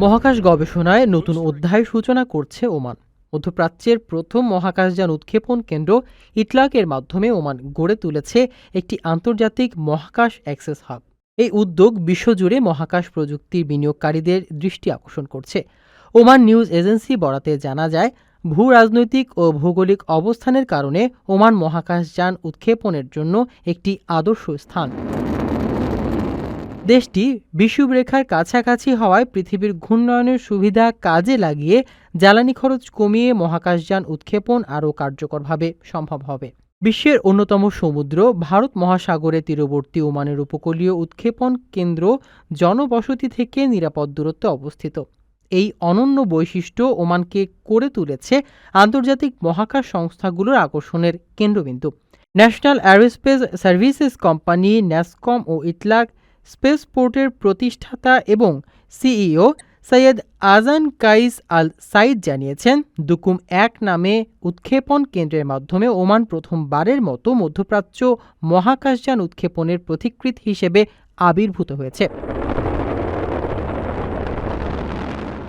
মহাকাশ গবেষণায় নতুন অধ্যায় সূচনা করছে ওমান। মধ্যপ্রাচ্যের প্রথম মহাকাশযান উৎক্ষেপণ কেন্দ্র ইটলাকের মাধ্যমে ওমান গড়ে তুলেছে একটি আন্তর্জাতিক মহাকাশ অ্যাক্সেস হাব। এই উদ্যোগ বিশ্বজুড়ে মহাকাশ প্রযুক্তির বিনিয়োগকারীদের দৃষ্টি আকর্ষণ করছে। ওমান নিউজ এজেন্সি বরাতে জানা যায়, ভূ রাজনৈতিক ও ভৌগোলিক অবস্থানের কারণে ওমান মহাকাশযান উৎক্ষেপণের জন্য একটি আদর্শ স্থান। দেশটি বিষুবরেখার কাছাকাছি হওয়ায় পৃথিবীর ঘূর্ণয়নের সুবিধা কাজে লাগিয়ে জ্বালানি খরচ কমিয়ে মহাকাশযান উৎক্ষেপণ আরও কার্যকরভাবে সম্ভব হবে। বিশ্বের অন্যতম সমুদ্র, ভারত মহাসাগরের তীরবর্তী ওমানের উপকূলীয় উৎক্ষেপণ কেন্দ্র জনবসতি থেকে নিরাপদ দূরত্বে অবস্থিত। এই অনন্য বৈশিষ্ট্য ওমানকে করে তুলেছে আন্তর্জাতিক মহাকাশ সংস্থাগুলোর আকর্ষণের কেন্দ্রবিন্দু। National aerospace services company, NASCOM ও ইটলাক স্পেসপোর্টের প্রতিষ্ঠাতা এবং সিইও সৈয়দ আজান কাইস আল সাইদ জানিয়েছেন, দুকুম এক নামে উৎক্ষেপণ কেন্দ্রের মাধ্যমে ওমান প্রথমবারের মতো মধ্যপ্রাচ্য মহাকাশযান উৎক্ষেপণের প্রতিকৃত হিসেবে আবির্ভূত হয়েছে।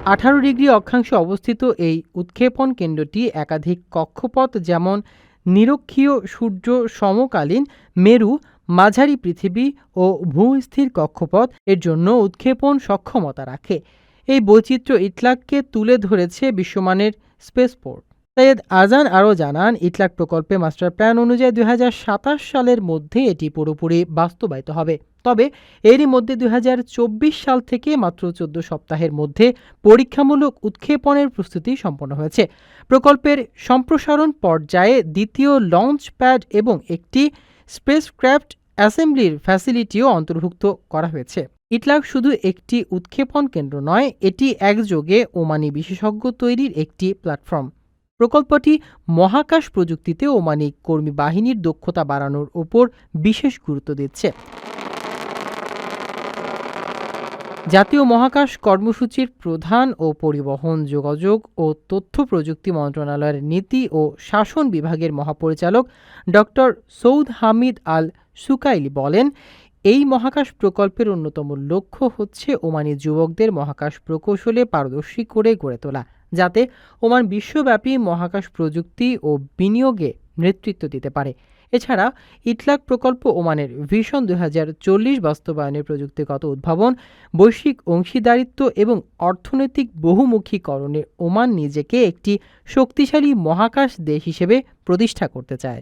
আঠারো ডিগ্রি অক্ষাংশে অবস্থিত এই উৎক্ষেপণ কেন্দ্রটি একাধিক কক্ষপথ যেমন নিরক্ষীয় সূর্য সমকালীন মেরু মাঝারি পৃথিবী ও ভূস্থির কক্ষপথ এর জন্য উৎক্ষেপণ সক্ষমতা রাখে। এই বৈচিত্র্য ইটলাককে তুলে ধরেছে বিশ্বমানের স্পেসপোর্ট সৈয়দ আজান আরও জানান ইটলাক প্রকল্পে মাস্টার প্ল্যান অনুযায়ী দুই হাজার সাতাশ সালের মধ্যে এটি পুরোপুরি বাস্তবায়িত হবে। তবে এরই মধ্যে দুই হাজার চব্বিশ সাল থেকে মাত্র চোদ্দ সপ্তাহের মধ্যে পরীক্ষামূলক উৎক্ষেপণের প্রস্তুতি সম্পন্ন হয়েছে। প্রকল্পের সম্প্রসারণ পর্যায়ে দ্বিতীয় লঞ্চ প্যাড এবং একটি স্পেসক্রাফট অ্যাসেম্বলির ফ্যাসিলিটিও অন্তর্ভুক্ত করা হয়েছে। ইটলাক শুধু একটি উৎক্ষেপণ কেন্দ্র নয়, এটি একযোগে ওমানি বিশেষজ্ঞ তৈরির একটি প্ল্যাটফর্ম। প্রকল্পটি মহাকাশ প্রযুক্তিতে ওমানি কর্মী বাহিনীর দক্ষতা বাড়ানোর উপর বিশেষ গুরুত্ব দিচ্ছে। জাতীয় মহাকাশ কর্মসূচির প্রধান ও পরিবহন, যোগাযোগ ও তথ্য প্রযুক্তি মন্ত্রণালয়ের নীতি ও শাসন বিভাগের মহাপরিচালক doctor Saud Hamid Al Sukaili বলেন, এই মহাকাশ প্রকল্পের অন্যতম লক্ষ্য হচ্ছে ওমানি যুবকদের মহাকাশ প্রকৌশলে পারদর্শী করে গড়ে তোলা, যাতে ওমান বিশ্বব্যাপী মহাকাশ প্রযুক্তি ও বিনিয়োগে নেতৃত্ব দিতে পারে। এছাড়া ইটলাক প্রকল্প ওমানের ভিশন দুই বাস্তবায়নের প্রযুক্তিগত উদ্ভাবন, বৈশ্বিক অংশীদারিত্ব এবং অর্থনৈতিক বহুমুখীকরণে ওমান নিজেকে একটি শক্তিশালী মহাকাশ দেশ হিসেবে প্রতিষ্ঠা করতে চায়।